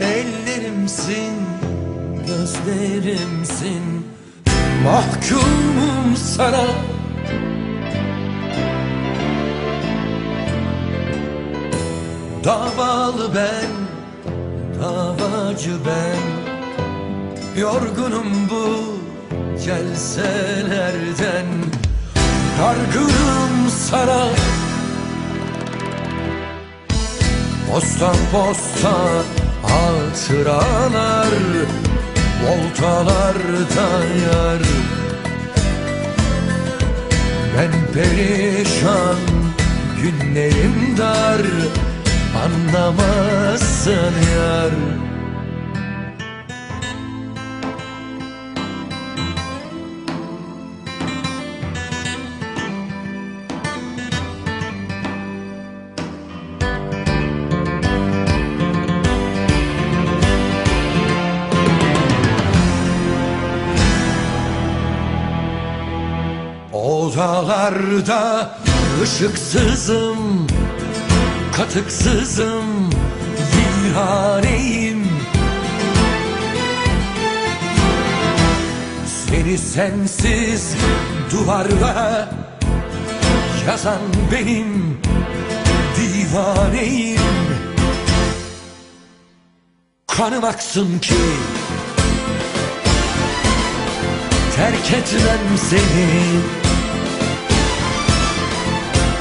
Ellerimsin, gözlerimsin. Mahkumum sana. Davalı ben, davacı ben. Yorgunum bu celselerden Dargınım sana. Postan posta hatıralar Voltalarda yar Ben perişan günlerim dar Anlamazsın yar Odalarda ışıksızım Katıksızım Viraneyim Seni sensiz duvarlara Yazan benim divaneyim. Kanım aksın ki Terk etmem seni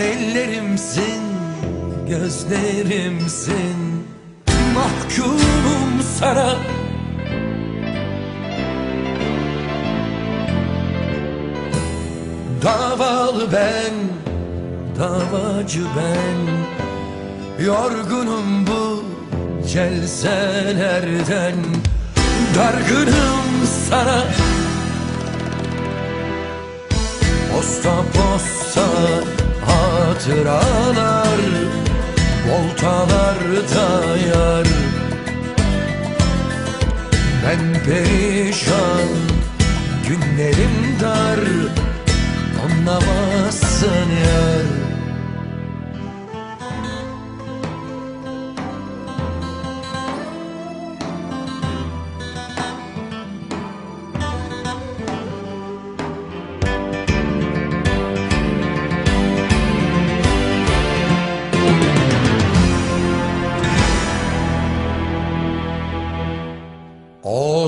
Ellerimsin, gözlerimsin. Mahkumum sana. Davalı ben, davacı ben. Yorgunum bu celselerden. Dargınım sana. Posta posta hatıralar Voltalarda yar. Ben perişan Günlerim dar Anlamazsın yar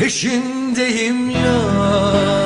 Peşindeyim ya